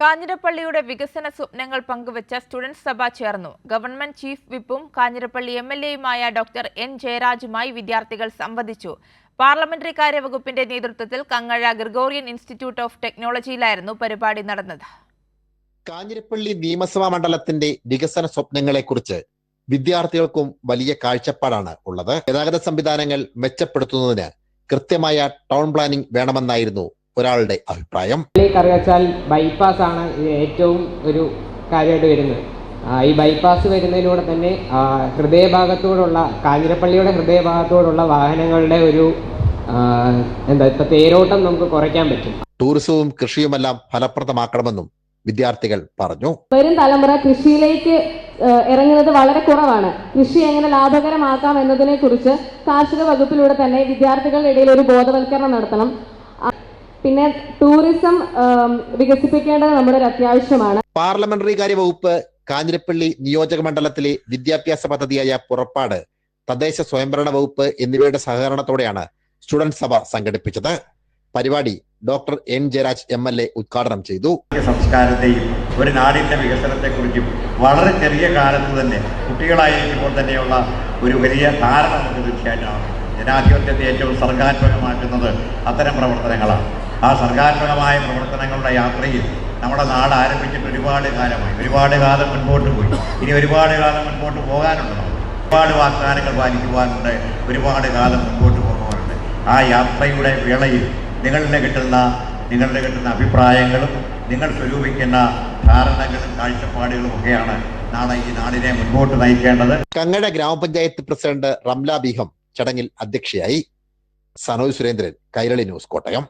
കാഞ്ഞിരപ്പള്ളിയുടെ വികസന സ്വപ്നങ്ങൾ പങ്കുവച്ച സ്റ്റുഡൻസ് സഭ ചേർന്നു. ഗവൺമെന്റ് ചീഫ് വിപ്പും കാഞ്ഞിരപ്പള്ളി എം എൽ എയുമായ ഡോക്ടർ എൻ ജയരാജുമായി വിദ്യാർത്ഥികൾ സംവദിച്ചു. പാർലമെന്ററി കാര്യവകുപ്പിന്റെ നേതൃത്വത്തിൽ കങ്ങഴ ഗ്രിഗോറിയൻ ഇൻസ്റ്റിറ്റ്യൂട്ട് ഓഫ് ടെക്നോളജിയിലായിരുന്നു പരിപാടി നടന്നത്. കാഞ്ഞിരപ്പള്ളി നിയമസഭാ മണ്ഡലത്തിന്റെ വികസന സ്വപ്നങ്ങളെക്കുറിച്ച് വിദ്യാർത്ഥികൾക്കും വലിയ കാഴ്ചപ്പാടാണ് ഉള്ളത്. ഗതാഗത സംവിധാനങ്ങൾ മെച്ചപ്പെടുത്തുന്നതിന് കൃത്യമായ ടൗൺ പ്ലാനിംഗ് വേണമെന്നായിരുന്നു ഒരാളുടെ അഭിപ്രായം. കറിവച്ചാൽ ബൈപ്പാസ് ആണ് ഏറ്റവും ഒരു കാര്യമായിട്ട് വരുന്നത്. ആ, ഈ ബൈപ്പാസ് വരുന്നതിലൂടെ തന്നെ ഹൃദയഭാഗത്തോടുള്ള കാഞ്ഞിരപ്പള്ളിയുടെ ഹൃദയഭാഗത്തോടുള്ള വാഹനങ്ങളുടെ ഒരു എന്താ ഇപ്പൊ തേരോട്ടം നമുക്ക് കുറയ്ക്കാൻ പറ്റും. ടൂറിസവും കൃഷിയുമെല്ലാം ഫലപ്രദമാക്കണമെന്നും വിദ്യാർത്ഥികൾ പറഞ്ഞു. വരും തലമുറ കൃഷിയിലേക്ക് ഇറങ്ങുന്നത് വളരെ കുറവാണ്. കൃഷി എങ്ങനെ ലാഭകരമാക്കാം എന്നതിനെ കുറിച്ച് കാർഷിക വകുപ്പിലൂടെ തന്നെ വിദ്യാർത്ഥികളുടെ ഇടയിൽ ഒരു ബോധവൽക്കരണം നടത്തണം. പിന്നെ ടൂറിസം വികസിപ്പിക്കേണ്ടത് നമ്മുടെ ഒരു അത്യാവശ്യമാണ്. പാർലമെന്ററി കാര്യ വകുപ്പ് കാഞ്ഞിരപ്പള്ളി നിയോജക മണ്ഡലത്തിലെ വിദ്യാഭ്യാസ പദ്ധതിയായ പുറപ്പാട് തദ്ദേശ സ്വയംഭരണ വകുപ്പ് എന്നിവയുടെ സഹകരണത്തോടെയാണ് സ്റ്റുഡന്റ് സഭ സംഘടിപ്പിച്ചത്. പരിപാടി doctor N Jayaraj M L A ഉദ്ഘാടനം ചെയ്തു. സംസ്കാരത്തെയും ഒരു നാടിന്റെ വികസനത്തെക്കുറിച്ചും വളരെ ചെറിയ കാലത്ത് തന്നെ കുട്ടികളായിരിക്കുമ്പോൾ തന്നെയുള്ള ഒരു വലിയ ധാരണ നമുക്ക് തീർച്ചയായിട്ടും ജനാധിപത്യത്തെ ഏറ്റവും സർഗാത്മകമാക്കുന്നത് അത്തരം പ്രവർത്തനങ്ങളാണ്. ആ സർഗാത്മകമായ പ്രവർത്തനങ്ങളുടെ യാത്രയിൽ നമ്മുടെ നാട് ആരംഭിച്ചിട്ട് ഒരുപാട് കാലമായി. ഒരുപാട് കാലം മുൻപോട്ട് പോയി. ഇനി ഒരുപാട് കാലം മുൻപോട്ട് പോകാനുണ്ട് ഒരുപാട് വാഗ്ദാനങ്ങൾ പാലിക്കുവാനുണ്ട്. ഒരുപാട് കാലം മുൻപോട്ട് പോകുവാനുണ്ട്. ആ യാത്രയുടെ വേളയിൽ നിങ്ങളുടെ കിട്ടുന്ന നിങ്ങളുടെ കിട്ടുന്ന അഭിപ്രായങ്ങളും നിങ്ങൾ സ്വരൂപിക്കുന്ന ധാരണകളും കാഴ്ചപ്പാടുകളും ഒക്കെയാണ് നാളെ ഈ നാടിനെ മുൻപോട്ട് നയിക്കേണ്ടത്. കങ്ങട ഗ്രാമപഞ്ചായത്ത് പ്രസിഡന്റ് റംല ബീഹം ചടങ്ങിൽ അധ്യക്ഷയായി സനോജ് സുരേന്ദ്രൻ കൈരളി ന്യൂസ് കോട്ടയം.